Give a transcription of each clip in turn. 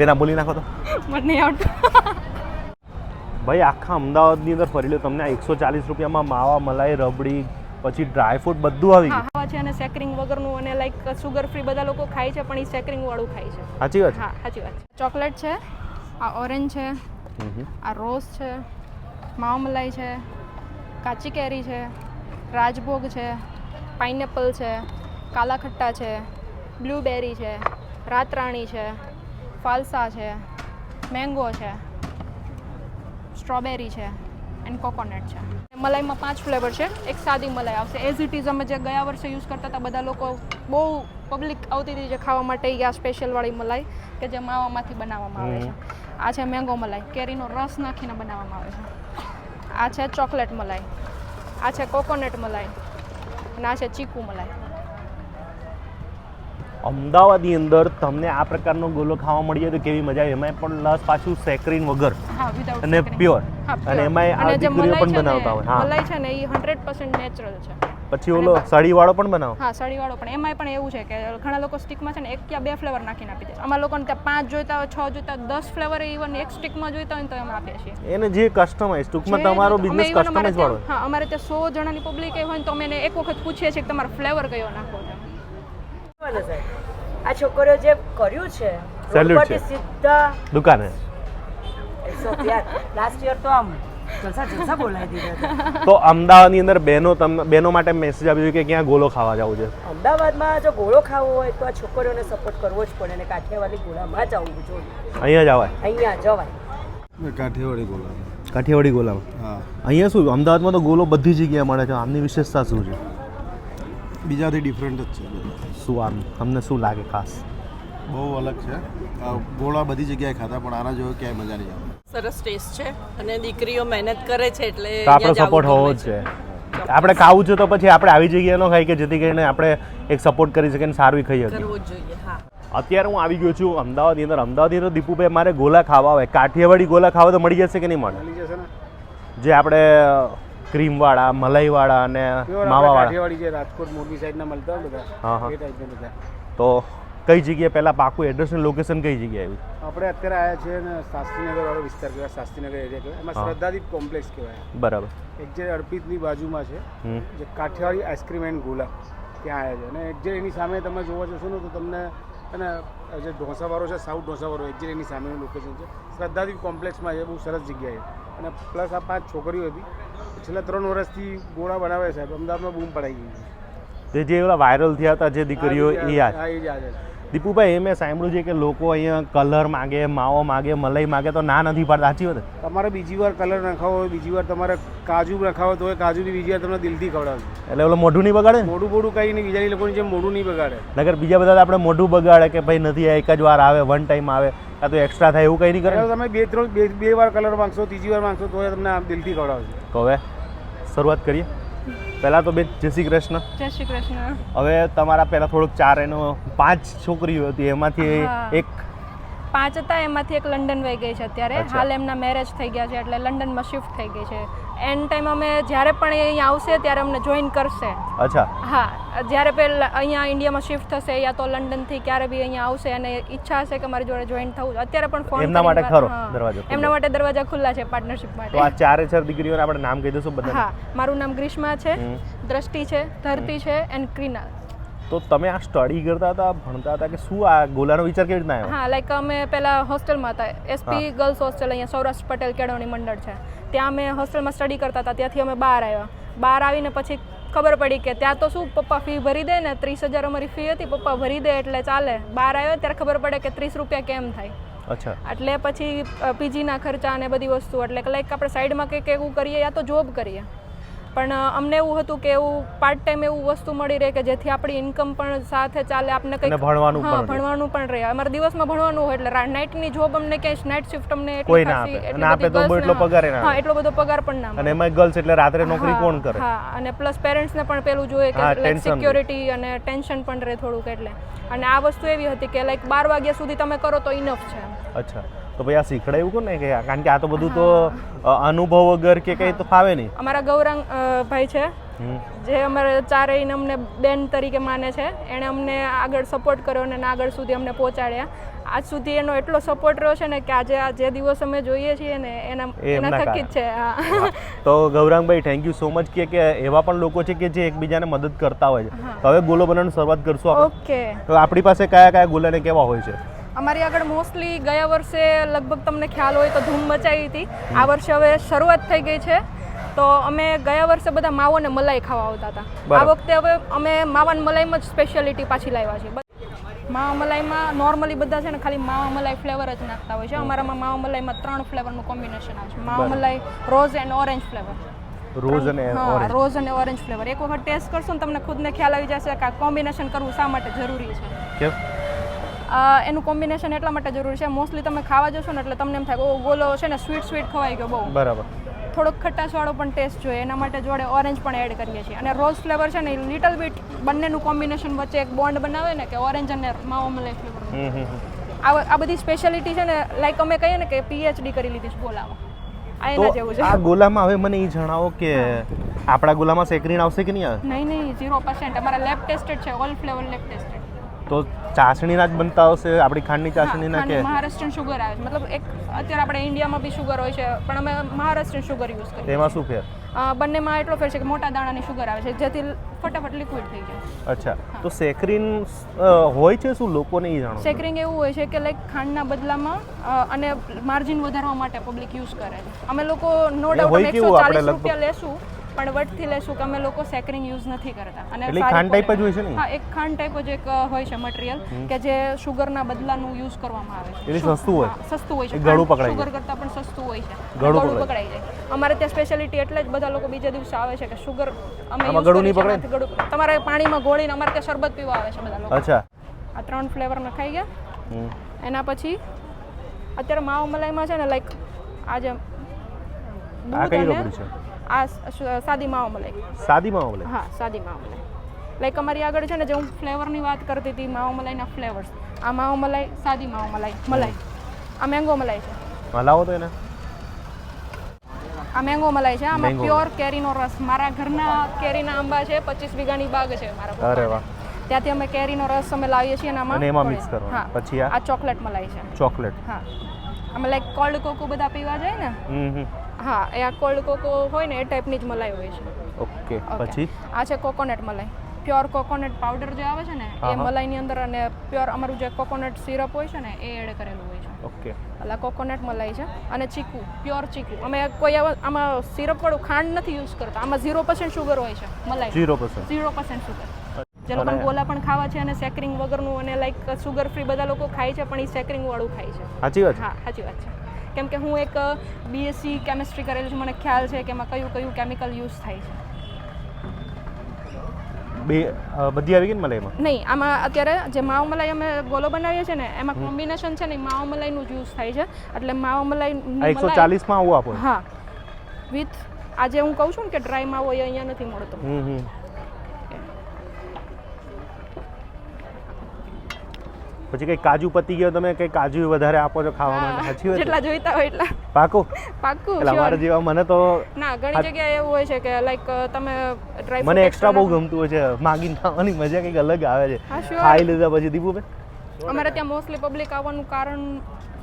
બેના બોલી નાખો તો. મને નહીં આવડતું. ભાઈ આખા અમદાવાદની અંદર ફરી લો તમને આ એકસો ચાલીસ રૂપિયામાં માવા મલાઈ રબડી પછી ડ્રાય ફ્રૂટ બધું આવી ગયું. છે અને સેકરિંગ વગરનું અને લાઈક સુગર ફ્રી બધા લોકો ખાય છે પણ એ સેકરિંગ વાળું ખાય છે. સાચી વાત હા સાચી વાત ચોકલેટ છે આ ઓરેન્જ છે. આ રોઝ છે માવા મલાઈ છે કાચી કેરી છે રાજભોગ છે પાઇનેપલ છે કાલા ખટ્ટા છે બ્લૂબેરી છે રાતરાણી છે ફાલસા છે મેંગો છે સ્ટ્રોબેરી છે એન્ડ કોકોનટ છે. મલાઈમાં પાંચ ફ્લેવર છે એક સાદી મલાઈ આવશે. એઝ ઇટ ઇઝ અમે જે ગયા વર્ષે યુઝ કરતા હતા બધા લોકો બહુ પબ્લિક આવતી હતી જે ખાવા માટે આ સ્પેશિયલવાળી મલાઈ કે જે માવામાંથી બનાવવામાં આવે છે. આ છે મેંગો મલાઈ. કેરીનો રસ નાખીને બનાવવામાં આવે છે. આ છે ચોકલેટ મલાઈ. આ છે કોકોનટ મલાઈ. અને આ છે ચીકુ મલાઈ. અમદાવાદની અંદર તમને આ પ્રકારનો ગોલો ખાવા મળી જાય તો કેવી મજા આવે? એમાં પણ લસ પાછું સેક્રીન વગર. અને પ્યોર અને એમાં આ દીકરીઓ પણ બનાવતા હોય. હા. મલાઈ છે ને એ હંડ્રેડ પર્સન્ટ નેચરલ છે. પછી ઓલો સળીવાળો પણ બનાવો. હા સળીવાળો પણ. એમાંય પણ એવું છે કે ઘણા લોકો સ્ટીકમાં છે ને એક કે બે ફ્લેવર નાખીને આપી દે છે. અમારા લોકોને ત્યાં પાંચ જોઈતા હોય છ જોઈતા દસ ફ્લેવર ઇવન એક સ્ટીકમાં જોઈતા હોય તો એમ આપીએ છીએ. એને જે કસ્ટમાઇઝ ટૂંકમાં તમારો બિઝનેસ અમારે કસ્ટમાઇઝ વાળો હા અમારે ત્યાં સો જણાની પબ્લિક હોય ને તો અમે એક વખત પૂછીએ છીએ કે તમારો ફ્લેવર કયો નાખવો છે. આ છોકરીઓ જે કર્યું છે સેલ્યુટ છે. સીધા દુકાને. લાસ્ટ યર તો આમ તો અમદાવાદની અંદર બહેનો તમને બહેનો માટે મેસેજ આપ્યો છે કે ક્યાં ગોલો ખાવા જવું છે? અમદાવાદમાં જો ગોળો ખાવો હોય તો આ છોકરીઓને સપોર્ટ કરવો જ પડે અને કાઠિયાવાડી ગોળામાં જ આવવું જોઈએ. અહીંયા જ આવાય? અહીંયા જવાય કાઠિયાવાડી ગોળા. કાઠિયાવાડી ગોળા? હા. અહીંયા શું અમદાવાદમાં તો ગોલો બધી જગ્યાએ મળે છે આમની વિશેષતા શું છે? બીજાથી ડિફરન્ટ જ છે બધા. શું આમ તમને શું લાગે ખાસ? બહુ અલગ છે. ગોળા બધી જગ્યાએ ખાતા પણ આના જેવો ક્યાંય મજા નહીં આવે. સરસ ટેસ્ટ છે અને દીકરીઓ મહેનત કરે છે એટલે આપણો સપોર્ટ હોવો જ છે. આપણે ખાવું છે તો પછી આપણે આવી જગ્યાએ ન ખાઈ કે જેથી કરીને આપણે એક સપોર્ટ કરી શકીએ અને સારું ખાઈ શકીએ. કરવું જોઈએ હા. અત્યારે હું આવી ગયો છું અમદાવાદની અંદર. અમદાવાદની અંદર દીપુભાઈ મારે ગોલા ખાવા હોય કાઠિયાવાડી ગોલા ખાવા તો મળી જશે કે નહીં મળે? મળી જશે ને. જે આપણે ક્રીમવાળા મલાઈવાળા અને માવાવાળા. જે રાજકોટ મોરબી સાઈડના મળતા હોય બધા હા, હા. બધા. તો કઈ જગ્યાએ પહેલાં પાકું એડ્રેસ ને લોકેશન કઈ જગ્યાએ આવ્યું? આપણે અત્યારે આવ્યા છે ને શાસ્ત્રીનગર વાળો વિસ્તાર કહેવાય શાસ્ત્રીનગર એરિયા કહેવાય. એમાં. શ્રદ્ધાદીપ કોમ્પ્લેક્સ કહેવાય. બરાબર. એક જે અર્પિતની બાજુમાં છે જે કાઠિયાવાડી આઈસ્ક્રીમ એન્ડ ગોલા ત્યાં આવ્યા છે. અને એક જે એની સામે તમે જોવા જશો ને તો તમને અને જે ઢોસાવાળો છે સાઉથ ઢોસાવાળો એક જે એની સામેનું લોકેશન છે. શ્રદ્ધાદીપ કોમ્પ્લેક્સમાં છે બહુ સરસ જગ્યાએ અને પ્લસ આ પાંચ છોકરીઓ હતી છેલ્લા ત્રણ વર્ષથી ગોળા બનાવે છે સાહેબ અમદાવાદમાં બૂમ પડાઈ ગઈ જે ઓલા વાયરલ થયા હતા જે દીકરીઓ એ યાદ. દીપુભાઈ એ મેં સાંભળ્યું છે કે લોકો અહીંયા કલર માગે માવો માગે મલાઈ માગે તો ના નથી પાડતા. સાચી વાત તમારે બીજી વાર કલર નખાવો હોય બીજી વાર તમારે કાજુ નખાવો તો કાજુની બીજી વાર તમને દિલથી ખવડાવશે એટલે ઓલો મોઢું નહીં બગાડે મોઢું મોઢું કંઈ નહીં બીજાની લોકોની જેમ મોઢું નહીં બગાડે. નગર બીજા બધા આપણે મોઢું બગાડે કે ભાઈ નથી આ એક જ વાર આવે વન ટાઈમ આવે કાં તો એક્સ્ટ્રા થાય એવું કંઈ નહીં કરે તમે બે ત્રણ બે બે વાર કલર માંગશો ત્રીજી વાર માંગશો તો એ તમને દિલથી ખવડાવશે. તો હવે શરૂઆત કરીએ. પહેલાં તો બેન જય શ્રી કૃષ્ણ. જય શ્રી કૃષ્ણ. હવે તમારા પહેલાં થોડુંક ચાર એનો પાંચ છોકરીઓ હતી એમાંથી એક પાંચ હતા એમાંથી એક લંડન વહી ગઈ છે અત્યારે. હાલ એમના મેરેજ થઈ ગયા છે એટલે લંડનમાં શિફ્ટ થઈ ગઈ છે. એન્ડ ટાઈમ અમે જ્યારે પણ એ અહીંયા આવશે ત્યારે અમને જોઈન કરશે. અચ્છા. હા જ્યારે પેલા અહીંયા ઇન્ડિયામાં શિફ્ટ થશે યા તો લંડનથી ક્યારે બી અહીંયા આવશે અને ઈચ્છા હશે કે મારી જોડે જોઈન થવું અત્યારે પણ ફોન એમના માટે ખરો દરવાજો એમના માટે દરવાજા ખુલ્લા છે પાર્ટનરશિપ તો આ માટે. ચારે ચાર દીકરીઓને આપણે નામ કહી દઈશું બધા હા મારું નામ ગ્રીષ્મા છે દ્રષ્ટિ છે ધરતી છે એન્ડ ક્રિના. તો તમે આ સ્ટડી કરતા હતા ભણતા હતા કે શું આ ગોલાનો વિચાર કેવી રીતના આવ્યો? હા લાઈક અમે પહેલા હોસ્ટેલમાં હતા. એસપી ગર્લ્સ હોસ્ટેલ અહીંયા સૌરાષ્ટ્ર પટેલ કેળવણી મંડળ છે. ત્યાં અમે હોસ્ટેલમાં સ્ટડી કરતા હતા ત્યાંથી અમે બહાર આવ્યા. બહાર આવીને પછી ખબર પડી કે ત્યાં તો શું પપ્પા ફી ભરી દે ને ત્રીસ હજાર અમારી ફી હતી પપ્પા ભરી દે એટલે ચાલે. બહાર આવ્યો ત્યારે ખબર પડે કે ત્રીસ રૂપિયા કેમ થાય. અચ્છા. એટલે પછી પીજીના ખર્ચા અને બધી વસ્તુ એટલે લાઈક આપણે સાઈડમાં કંઈક એવું કરીએ યા તો જોબ કરીએ. પણ અમને એવું હતું કે એવું પાર્ટ ટાઈમ એવું વસ્તુ મળી રહે કે જેથી આપણી ઇન્કમ પણ સાથે ચાલે આપણે કંઈક ભણવાનું હા ભણવાનું પણ રહે. અમારે દિવસમાં ભણવાનું હોય એટલે નાઇટની જોબ અમને ક્યાંય નાઇટ શિફ્ટ અમને કોઈ ના આપે. અને આપે તો એટલો પગાર ના હા એટલો બધો પગાર પણ ના અને. એમાં ગર્લ્સ એટલે રાત્રે નોકરી કોણ કરે? હા અને પ્લસ પેરેન્ટ્સને પણ પેલું જોઈએ કે. સિક્યોરિટી અને ટેન્શન પણ રહે થોડુંક એટલે. અને આ વસ્તુ એવી હતી કે લાઈક બાર વાગ્યા સુધી તમે કરો તો ઇનફ છે. અચ્છા. તો ભાઈ આ શીખડાયું કોને કે કારણ કે આ તો બધું તો અનુભવ વગર કે કંઈ તો ફાવે નહીં. અમારા ગૌરાંગ ભાઈ છે. જે અમારે ચારેયને અમને બેન તરીકે માને છે. એણે અમને આગળ સપોર્ટ કર્યો અને આગળ સુધી અમને પહોંચાડ્યા. આજ સુધી એનો એટલો સપોર્ટ રહ્યો છે ને કે આજે આ જે દિવસ અમે જોઈએ છીએ ને એના એના થકી જ છે તો Gaurangbhai thank you so much કે કે એવા પણ લોકો છે કે જે એકબીજાને મદદ કરતા હોય છે. તો હવે ગોલો બનાવવાની શરૂઆત કરશું ઓકે તો આપણી પાસે કયા કયા ગોલાને કેવા હોય છે? અમારી આગળ મોસ્ટલી ગયા વર્ષે લગભગ તમને ખ્યાલ હોય તો ધૂમ મચાવી હતી. આ વર્ષે હવે શરૂઆત થઈ ગઈ છે. તો અમે ગયા વર્ષે બધા માવો ને મલાઈ ખાવા આવતા હતા. આ વખતે હવે અમે માવા ને મલાઈમાં જ સ્પેશિયાલિટી પાછી લાવ્યા છે માવા મલાઈમાં નોર્મલી બધા છે ને ખાલી માવા મલાઈ ફ્લેવર જ નાખતા હોય છે. અમારામાં માવા મલાઈમાં ત્રણ ફ્લેવરનું કોમ્બિનેશન આવે છે. માવા મલાઈ rose and orange flavour rose અને ઓરેન્જ રોઝ અને ઓરેન્જ ફ્લેવર એક વખત ટેસ્ટ કરશો ને તમને ખુદને ખ્યાલ આવી જશે કે આ કોમ્બિનેશન કરવું શા માટે જરૂરી છે. કેમ? એનું કોમ્બિનેશન એટલા માટે જરૂરી છે. મોસ્ટલી તમે ખાવા જશો ને એટલે તમને એમ થાય ઓ ગોલો છે ને સ્વીટ સ્વીટ ખવાઈ ગયો બહુ. બરાબર. થોડોક ખટાશવાળો પણ ટેસ્ટ જોઈએ. એના માટે જોડે ઓરેન્જ પણ એડ કરીએ છીએ. અને રોઝ ફ્લેવર છે ને લિટલ બીટ બંનેનું કોમ્બિનેશન વચ્ચે એક બોન્ડ બનાવે ને કે ઓરેન્જ અને માવો મલાઈ ફ્લેવર. આ બધી સ્પેશિયાલિટી છે ને લાઈક અમે કહીએ ને કે પીએચડી કરી લીધી છે બોલામાં આ એના જેવું તો આ ગોલામાં હવે મને એ જણાવો કે આપણા ગોલામાં સેકરીન આવશે કે નહીં આવે? નહીં નહીં ઝીરો પર્સન્ટ અમારા લેબ ટેસ્ટેડ છે ઓલ ફ્લેવર લેબ ટેસ્ટેડ તો ચાસણીના જ બનતા હશે? આપણી ખાંડની ચાસણીના કે? મહારાષ્ટ્રીયન શુગર આવે છે. મતલબ એક અત્યારે આપણે ઇન્ડિયામાં બી શુગર હોય છે પણ અમે મહારાષ્ટ્રીયન શુગર યુઝ કરીએ એમાં શું ફેર? બંનેમાં એટલો ફેર છે કે મોટા દાણાની શુગર આવે છે જેથી ફટાફટ લિક્વિડ થઈ જાય. અચ્છા. તો સેકરીન હોય છે શું? લોકોને એ જાણો સેકરીન એવું હોય છે કે લાઈક ખાંડના બદલામાં અને માર્જિન વધારવા માટે પબ્લિક યુઝ કરે છે. અમે લોકો નો ડાઉટ એકસો ચાલીસ? રૂપિયા લેશું. પણ વટથી લેશું કે અમે લોકો સેકરિંગ યુઝ નથી કરતા. અને ખાંડ ટાઈપ જ હોય છે ને? હા એક ખાંડ ટાઈપ જ એક હોય છે મટીરીયલ કે જે શુગરના બદલાનું યુઝ કરવામાં આવે છે. એટલે સસ્તું હોય? સસ્તું હોય છે. ગળું પકડાય શુગર કરતાં પણ સસ્તું હોય છે. ગળું પકડાઈ જાય. અમારે ત્યાં સ્પેશિયાલિટી એટલે જ બધા લોકો બીજા દિવસે આવે છે કે શુગર અમે ગળું નહીં પકડે? તમારે પાણીમાં ઘોળીને અમારે ત્યાં શરબત પીવા આવે છે બધા લોકો. અચ્છા. આ ત્રણ ફ્લેવર નખાઈ ગયા. એના પછી અત્યારે માવો મલાઈમાં છે ને લાઈક આજે આ કઈ રબડી છે? આ સાદી માવો મલાઈ સાદી માવા મલાઈ હા સાદી માવો મલાઈ લાઈક અમારી આગળ છે ને જે હું ફ્લેવરની વાત કરતી હતી માવા મલાઈના ફ્લેવર્સ આ માવો મલાઈ સાદી માવો મલાઈ. મલાઈ આ મેંગો મલાઈ છે. મલાવો તો એને. આ મેંગો મલાઈ છે આમાં પ્યોર કેરીનો રસ. મારા ઘરના કેરીના આંબા છે પચીસ વીઘાની બાગ છે મારા. અરે વાહ. ત્યાંથી અમે કેરીનો રસ અમે લાવીએ છીએ અને આમાં એમાં મિક્સ કરો હા પછી? આ ચોકલેટ મલાઈ છે. ચોકલેટ. હા. અમે લાઈક કોલ્ડ કોકો બધા પીવા જાય ને? હા એ આ કોલ્ડ કોકો હોય ને એ ટાઈપની જ મલાઈ હોય છે. ઓકે. પછી? આ છે કોકોનટ મલાઈ. પ્યોર કોકોનટ પાવડર જે આવે છે ને એ મલાઈની અંદર અને પ્યોર અમારું જે કોકોનટ સિરપ હોય છે ને એ એડ કરેલું હોય છે. ઓકે. એટલે કોકોનટ મલાઈ છે અને ચીકુ પ્યોર ચીકુ. અમે કોઈ આમાં આમાં સિરપવાળું ખાંડ નથી યુઝ કરતા. આમાં ઝીરો પર્સન્ટ શુગર હોય છે મલાઈ zero percent zero percent sugar જે લોકોને ગોલા પણ ખાવા છે અને સેકરિંગ વગરનું અને લાઈક સુગર ફ્રી બધા લોકો ખાય છે પણ એ સેકરિંગ વાળું ખાય છે. સાચી વાત હા સાચી વાત છે. કેમ કે હું એક બીએસસી કેમિસ્ટ્રી કરેલું છે મને ખ્યાલ છે કે એમાં કયું કયું કેમિકલ યુઝ થાય છે. બે બધી આવી ગઈ ને મલાઈમાં? નહીં આમાં અત્યારે જે માવ મલાઈ અમે ગોલો બનાવીએ છીએ ને એમાં કોમ્બિનેશન છે ને માવ મલાઈનું યુઝ થાય છે. એટલે માવ મલાઈ એકસો ચાલીસમાં આવું આપો. હા. વિથ આજે હું કહું છું ને કે ડ્રાય માવો અહીંયા નથી મળતો. પછી કઈ કાજુ પતી ગયો તમે કઈ કાજુ વધારે આપો છો ખાવા માટે? સાચી વાત? જેટલા જોઈતા હોય એટલા. પાકું? પાક્કું એટલે અમારા જેવા મને તો ના ઘણી જગ્યાએ એવું હોય છે કે લાઈક તમે ડ્રાય મને એક્સ્ટ્રા બહુ ગમતું હોય છે માગીને ખાવાની મજા કંઈક અલગ આવે છે. ખાઈ લીધા પછી દીપુભાઈ? અમારે ત્યાં મોસ્ટલી પબ્લિક આવવાનું કારણ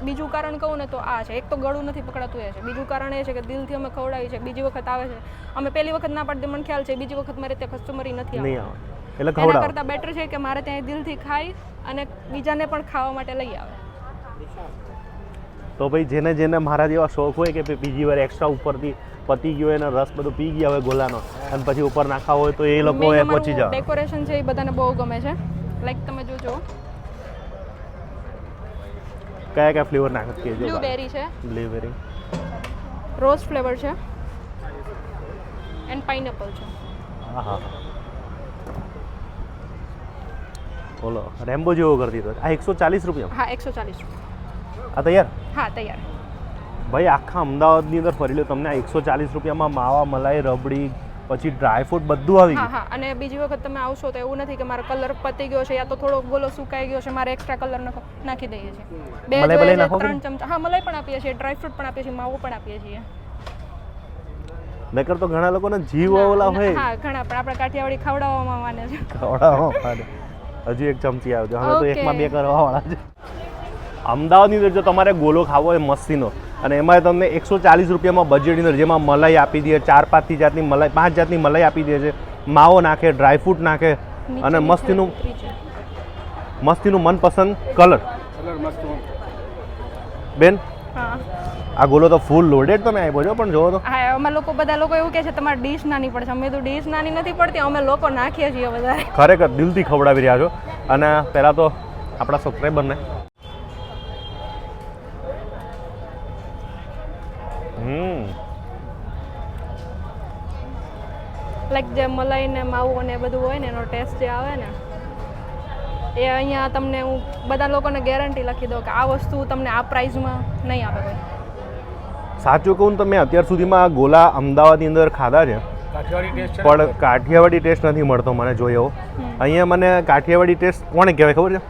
બીજું કારણ કહું ને તો આ છે. એક તો ગળું નથી પકડાતું એ છે. બીજું કારણ એ છે કે દિલથી અમે ખવડાવી છે બીજી વખત આવે છે. અમે પહેલી વખત ના પાડતી મને ખ્યાલ છે. બીજી વખત મારે ત્યાં કસ્ટમરી નથી આવે એટલે ખવડાવો. કરતાં બેટર છે કે મારે ત્યાં દિલથી ખાઈ અને બીજાને પણ ખાવા માટે લઈ આવે. તો ભાઈ જેને જેને મારા જેવા શોખ હોય કે બીજી વાર એક્સ્ટ્રા ઉપરથી પતી ગયો એનો રસ બધો પી ગયા હોય ગોલાનો અને પછી ઉપર નાખા હોય તો એ લોકો એ પહોંચી જાય ડેકોરેશન છે એ બધાને બહુ ગમે છે. લાઈક તમે જોજો કયા કયા ફ્લેવર નાખે કે જો બ્લુબેરી છે. બ્લુબેરી રોઝ ફ્લેવર છે. એન્ડ પાઇનેપલ છે. હા હા બોલો રેમ્બો જેવો કરી દીધો. આ એકસો ચાલીસ રૂપિયા? હા એકસો ચાલીસ. આ તૈયાર? હા તૈયાર. ભાઈ આખા અમદાવાદની અંદર ફરી લો તમને આ એકસો ચાલીસ રૂપિયામાં માવા મલાઈ રબડી પછી ડ્રાય ફ્રૂટ બધું આવી હા હા અને બીજી વખત તમે આવશો તો એવું નથી કે મારો કલર પતી ગયો છે યા તો થોડો ગોલો સુકાઈ ગયો છે મારે એક્સ્ટ્રા કલર નાખી દઈએ છીએ. બે ત્રણ ચમચા હા મલાઈ પણ આપીએ છીએ ડ્રાય ફ્રૂટ પણ આપીએ છીએ માવો પણ આપીએ છીએ. નકર તો ઘણા લોકોને જીવ ઓલા હોય. હા ઘણા પણ આપણે કાઠિયાવાડી ખવડાવવામાં માને છે. ખવડાવવામાં ખાને. હજુ એક ચમચી આવજો હવે તો એકમાં બે કરવા વાળા છે. અમદાવાદની અંદર જો તમારે ગોલો ખાવો હોય મસ્તીનો અને એમાં તમને એકસો ચાલીસ રૂપિયામાં બજેટની અંદર જેમાં મલાઈ આપી દે ચાર પાંચથી જાતની મલાઈ પાંચ જાતની મલાઈ આપી દે છે. માવો નાખે ડ્રાયફ્રૂટ નાખે અને મસ્તીનું મસ્તીનું મનપસંદ કલર કલર મસ્ત બેન આ ગોલો તો ફૂલ લોડેડ તમે આપ્યો છો પણ જોવો તો. હા અમે લોકો બધા લોકો એવું કહે છે તમારે ડીશ નાની પડશે. અમે તો ડીશ નાની નથી પડતી અમે લોકો નાખીએ છીએ વધારે ખરેખર દિલથી ખવડાવી રહ્યા છો. અને પહેલાં તો આપણા સબસ્ક્રાઈબરને હમ. લાઈક જે મલાઈ ને માવું અને બધું હોય ને એનો ટેસ્ટ જે આવે ને એ અહીંયા તમને હું બધા લોકોને ગેરંટી લખી દઉં કે આ વસ્તુ તમને આ પ્રાઇઝમાં નહીં આપે કોઈ. સાચું કહું તો મેં અત્યાર સુધીમાં ગોલા અમદાવાદની અંદર ખાધા છે. કાઠિયાવાડી ટેસ્ટ છે પણ કાઠિયાવાડી ટેસ્ટ નથી મળતો મને જોઈએ અહીંયા મને કાઠિયાવાડી ટેસ્ટ કોને કહેવાય ખબર છે?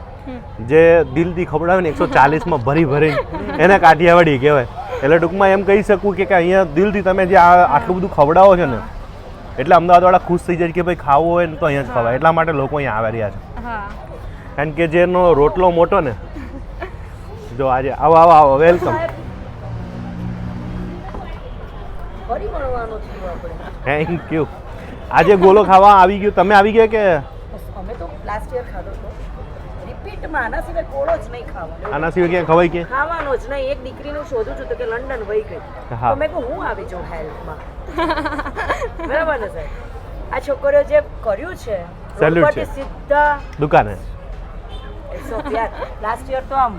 જે દિલથી ખવડાવે ને એકસો ચાલીસમાં ભરી ભરી એને કાઠિયાવાડી કહેવાય. એટલે ટૂંકમાં એમ કહી શકું કે કે અહીંયા દિલથી તમે જે આટલું બધું ખવડાવો છો ને એટલે અમદાવાદવાળા ખુશ થઈ જાય કે ભાઈ ખાવું હોય ને તો અહીંયા જ ખવાય. એટલા માટે લોકો અહીંયા આવી રહ્યા છે. હા. કારણ કે જેનો રોટલો મોટો ને જો આજે આવો આવો આવો વેલકમ થેન્ક યુ આજે ગોલો ખાવા આવી ગયો. તમે આવી ગયા કે? અમે તો લાસ્ટ યર ખાધો હતો. રિપીટમાં આના સિવાય કોળો જ નહીં ખાવાનો. આના સિવાય ક્યાં ખવાય કે? ખાવાનો જ નહીં. એક દીકરીનું શોધું છું તો કે લંડન વહી ગઈ. તો મેં કહું હું આવી જાઉં બરાબર ને સાહેબ? આ છોકરીઓ જે કર્યું છે છે. સીધા દુકાને. લાસ્ટ યર તો આમ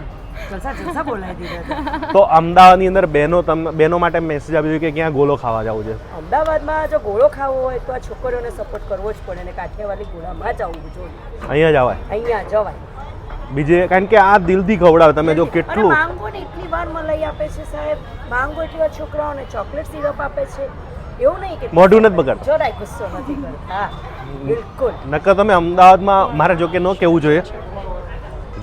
તો અમદાવાદની અંદર બહેનો બહેનો માટે મેસેજ આપ્યો કે ક્યાં ગોળો ખાવા જવું છે? અમદાવાદમાં જો ગોળો ખાવો હોય તો આ છોકરીઓને સપોર્ટ કરવો જ પડે અને કાઠિયાવાડી ગોળામાં જ આવવું જોઈએ. અહીંયા જવાય અહીંયા જવાય બીજે કારણ કે આ દિલથી ખવડાવે તમે જો કેટલું માંગો ને એટલી વાર મલાઈ આપે છે સાહેબ. માંગો એટલી વાર છોકરાઓને ચોકલેટ સિરપ આપે છે. એવું નહીં કે મોઢું નથી બગાડ જરાય ગુસ્સો નથી કરતા. હા બિલકુલ. નકર તમે અમદાવાદમાં મારે જો કે ન કહેવું જોઈએ.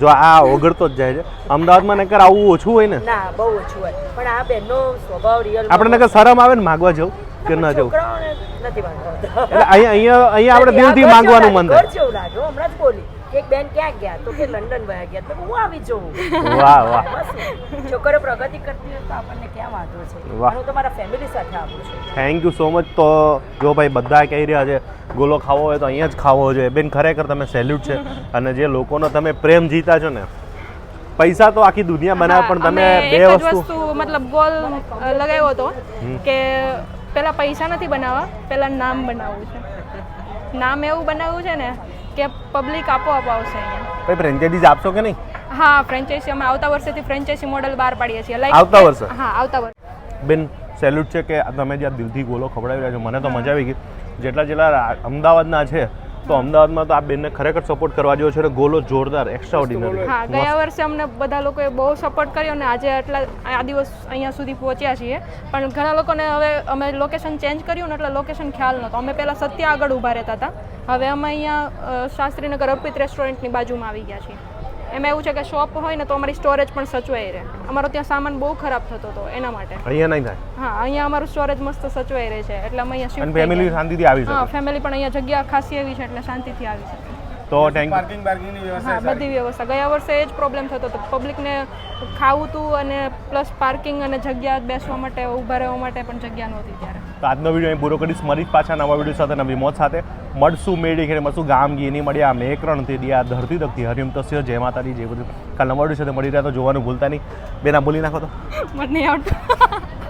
જો આ ઓગળતો જ જાય છે. અમદાવાદમાં નકર આવું ઓછું હોય ને? ના બહુ ઓછું હોય. પણ આ બેનનો સ્વભાવ રિયલ આપણે નકર શરમ આવે ને માગવા જવું કે ન જવું? એટલે અહીંયા અહીંયા અહીંયા આપણે દિલથી માંગવાનું મન થાય. હમણાં જ બોલી. કે એક બેન ક્યાં ગયા? તો કે લંડન વયા ગયા. તો હું આવી જઉં. વાહ વાહ. છોકરો પ્રગતિ કરતી હોય તો આપણને ક્યાં વાંધો છે? હું તમારા ફેમિલી સાથે આવું છું. થેન્ક યુ સો મચ તો જો ભાઈ બધા કહી રહ્યા છે ગોલો ખાવો હોય તો અહીંયા જ ખાવો જોઈએ. બેન ખરેખર તમે સેલ્યુટ છે. અને જે લોકોનો તમે પ્રેમ જીતા છો ને પૈસા તો આખી દુનિયા બનાવે પણ તમે બે વસ્તુ વસ્તુ મતલબ ગોલ લગાવ્યો હતો કે પેલા પૈસા નથી બનાવવા પેલા નામ બનાવવું છે. નામ એવું બનાવવું છે ને કે પબ્લિક આપોઆપ આવશે અહીંયા. ભાઈ ફ્રેન્ચાઇઝીસ આપશો કે નહીં? હા ફ્રેન્ચાઇઝી અમે આવતા વર્ષેથી ફ્રેન્ચાઇઝી મોડેલ બહાર પાડીએ છીએ. લાઈક આવતા વર્ષે? હા આવતા વર્ષે. બેન સેલ્યુટ છે કે તમે જે આ દિલથી ગોલો ખવડાવી રહ્યા છો. મને તો મજા આવી ગઈ. જેટલા જેટલા અમદાવાદના છે તો અમદાવાદમાં તો આ બેનને ખરેખર સપોર્ટ કરવા જેવો છે અને ગોલો જોરદાર એક્સ્ટ્રા ઓર્ડિનરી હા ગયા વર્ષે અમને બધા લોકોએ બહુ સપોર્ટ કર્યો અને આજે આટલા આ દિવસ અહીંયા સુધી પહોંચ્યા છીએ. પણ ઘણા લોકોને હવે અમે લોકેશન ચેન્જ કર્યું ને એટલે લોકેશન ખ્યાલ નહોતો. અમે પહેલાં સત્ય આગળ ઊભા રહેતા હતા. હવે અમે અહીંયા શાસ્ત્રીનગર અર્પિત રેસ્ટોરન્ટની બાજુમાં આવી ગયા છીએ. એમાં એવું છે કે શોપ હોય ને તો અમારી સ્ટોરેજ પણ સચવાઈ રહે. અમારો ત્યાં સામાન બહુ ખરાબ થતો હતો એના માટે. અહીંયા નહીં થાય? હા અહીંયા અમારું સ્ટોરેજ મસ્ત સચવાઈ રહે છે. એટલે અમે અહીંયા શિફ્ટ ફેમિલી શાંતિથી આવી હા ફેમિલી પણ અહીંયા જગ્યા ખાસી એવી છે એટલે શાંતિથી આવી શકે. તો ટેન્ક પાર્કિંગ પાર્કિંગની વ્યવસ્થા હા બધી વ્યવસ્થા. ગયા વર્ષે એ જ પ્રોબ્લેમ થતો હતો. પબ્લિકને ખાવું હતું અને પ્લસ પાર્કિંગ અને જગ્યા બેસવા માટે ઊભા રહેવા માટે પણ જગ્યા નહોતી ત્યારે. આજનો વીડિયો અહીં પૂરો કરીશ. મરી પાછા નવા વીડિયો સાથે, નવી મોત સાથે. મળશું, મેળી ખેડે મળશું. ગામ ગીની મળ્યા મેકરણથી દિયા ધરતી તકથી હરિમ તસ્ય. જય માતાજી જે બધું કાલ નવા વીડિયો સાથે મળી રહ્યા તો જોવાનું ભૂલતા નહીં. બેના બોલી નાખો તો. મને નહીં આવડતું.